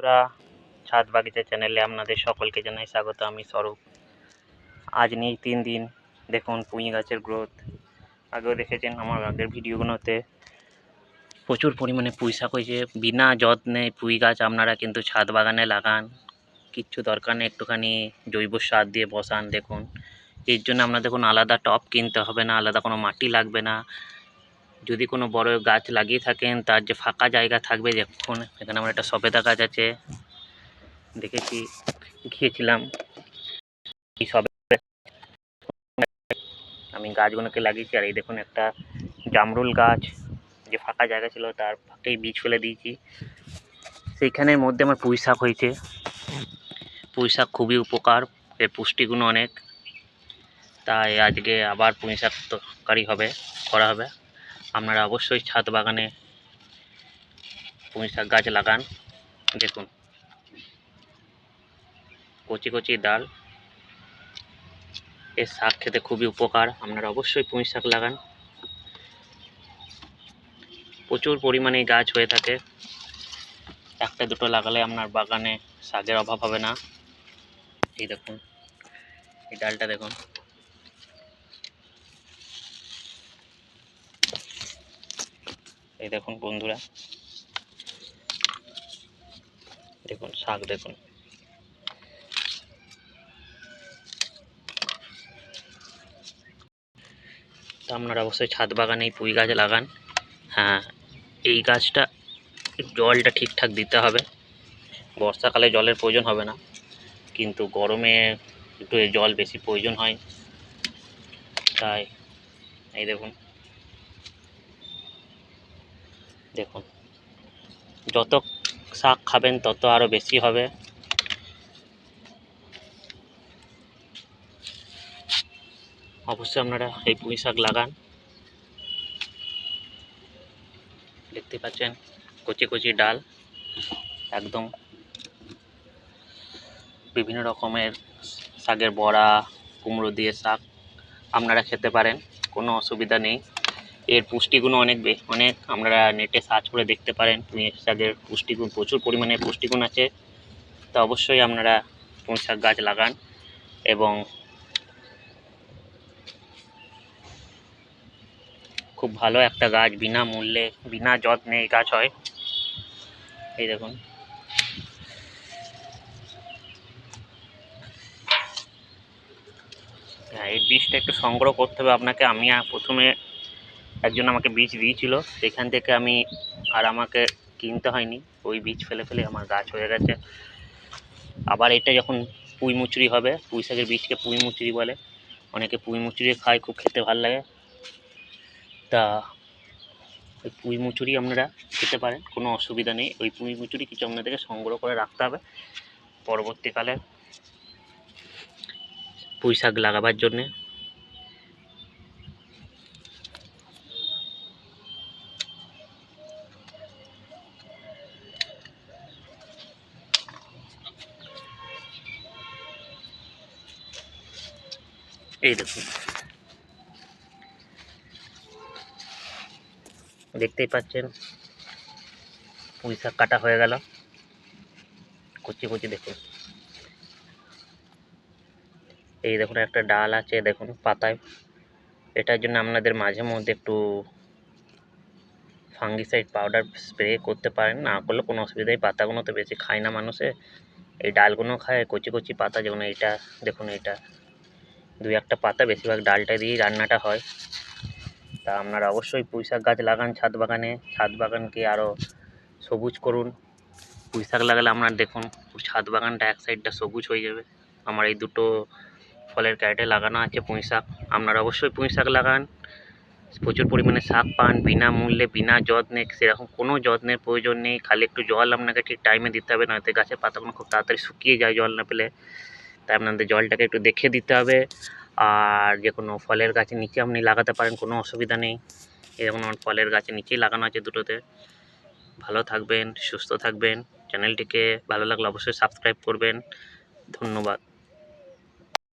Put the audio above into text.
বন্ধুরা ছাদ বাগিচা চ্যানেলে আপনাদের সকলকে জানাই স্বাগত। আমি স্বরূপ। আজ নেই তিন দিন, দেখুন পুঁই গাছের গ্রোথ আগেও দেখেছেন আমার আগের ভিডিওগুলোতে। প্রচুর পরিমাণে পুঁই শাক হয়েছে। বিনা যত্নে পুঁই গাছ আপনারা কিন্তু ছাদ বাগানে লাগান। কিচ্ছু দরকার নেই, একটুখানি জৈব সার দিয়ে বসান, দেখুন। এর জন্য আপনাদের কোনো আলাদা টপ কিনতে হবে না, আলাদা কোনো মাটি লাগবে না। যদি কোনো বড় গাছ লাগিয়ে থাকেন, তার যে ফাঁকা জায়গা থাকবে, দেখুন, এখানে আমার একটা সবেদা গাছ আছে, দেখেছি, গিয়েছিলাম। এই সবে আমি গাছগুলোকে লাগিয়েছি, আর এই দেখুন একটা জামরুল গাছ, যে ফাঁকা জায়গা ছিল, তার ফাঁকেই বীজ ফেলে দিয়েছি। সেইখানের মধ্যে আমার পুঁই শাক হয়েছে। পুঁই শাক খুবই উপকার, এর পুষ্টিগুণ অনেক। তাই আজকে আবার পুঁই শাক তরকারি হবে, করা হবে। আপনারা অবশ্যই ছাদ বাগানে পুঁই শাক গাছ লাগান। দেখুন। কচি কচি ডাল। এর শাক খেতে খুবই উপকার। আপনারা অবশ্যই পুঁই শাক লাগান। প্রচুর পরিমাণে গাছ হয়ে থাকে। একটা দুটো লাগালে আপনার বাগানে শাকের অভাব হবে না। এই দেখুন। এই ডালটা দেখুন। এই দেখুন বন্ধুরা। দেখুন, শাক দেখুন। তো আপনারা অবশ্যই ছাদ বাগানে এই পুঁই গাছ লাগান। হ্যাঁ এই গাছটা জলটা ঠিকঠাক দিতে হবে। বর্ষাকালে জলের প্রয়োজন হবে না। কিন্তু গরমে একটু জল বেশি প্রয়োজন হয়। তাই, এই দেখুন। দেখুন, যত শাক খাবেন তত আরও বেশি হবে। অবশ্যই আপনারা এই পুঁই শাক লাগান। দেখতে পাচ্ছেন, কচি কচি ডাল, একদম বিভিন্ন রকমের শাকের বড়া, কুমড়ো দিয়ে শাক আপনারা খেতে পারেন, কোনো অসুবিধা নেই। এর পুষ্টিগুণ অনেক অনেক। আপনারা নেটে সার্চ করে দেখতে পারেন। পুঁই শাকের পুষ্টিগুণ, প্রচুর পরিমাণে পুষ্টিগুণ আছে। তা অবশ্যই আপনারা পুঁই শাক গাছ লাগান এবং খুব ভালো একটা গাছ, বিনা মূল্যে, বিনা যত্নে এই গাছ হয়। এই দেখুন। হ্যাঁ এই বীজটা একটু সংগ্রহ করতে হবে আপনাকে। আমি প্রথমে একজন আমাকে বীজ দিয়েছিল, সেখান থেকে আমি আর আমাকে কিনতে হয়নি। ওই বীজ ফেলে ফেলে আমার গাছ হয়ে গেছে। আবার এটা যখন পুঁই মুচুরি হবে, পুঁই শাকের বীজকে পুঁই মুচুরি বলে। অনেকে পুঁই মুচুরি খায়, খুব খেতে ভালো লাগে। তা ওই পুঁই মুচুরি আপনারা খেতে পারেন, কোনো অসুবিধা নেই। ওই পুঁই মুচুরি কিছু আপনাদেরকে সংগ্রহ করে রাখতে হবে পরবর্তীকালে। পুঁই শাক লাগাবার জন্যে। এই দেখুন। দেখতেই পাচ্ছেন, পুঁই শাক কাটা হয়ে গেল। কুচি কুচি দেখুন। এই দেখুন, একটা ডাল আছে দেখুন পাতায়। এটার জন্য আপনাদের মাঝে মধ্যে একটু ফাঙ্গিসাইড পাউডার স্প্রে করতে পারেন। না করলে কোনো অসুবিধা নেই, পাতাগুলো তো বেশি খায় না মানুষে। এই ডালগুলো খায়, কচি কচি পাতা যেমন এইটা, দেখুন এইটা। দুই একটা পাতা বেশিরভাগ ডালটা দিয়েই রান্নাটা হয়। তা আপনারা অবশ্যই পুঁই শাক গাছ লাগান ছাদ বাগানে। ছাদ বাগানকে আরও সবুজ করুন। পুঁই শাক লাগালে আপনার দেখুন, ছাদ বাগানটা এক সাইডটা সবুজ হয়ে যাবে। আমার এই দুটো ফলের ক্যারেটে লাগানো আছে পুঁই শাক। আপনারা অবশ্যই পুঁই শাক লাগান। প্রচুর পরিমাণে শাক পান বিনামূল্যে বিনা যত্নে, সেরকম কোনো যত্নের প্রয়োজন নেই। খালি একটু জল আপনাকে ঠিক টাইমে দিতে হবে, নয়তো গাছের পাতাগুলো খুব তাড়াতাড়ি শুকিয়ে যায় জল না পেলে। তাই আপনাদের জলটাকে একটু দেখে দিতে হবে। আর যে কোনো ফলের গাছের নিচে আপনি লাগাতে পারেন, কোনো অসুবিধা নেই। এরকম আমার ফলের গাছের নিচেই লাগানো আছে দুটোতে। ভালো থাকবেন, সুস্থ থাকবেন। চ্যানেলটিকে ভালো লাগলে অবশ্যই সাবস্ক্রাইব করবেন। ধন্যবাদ।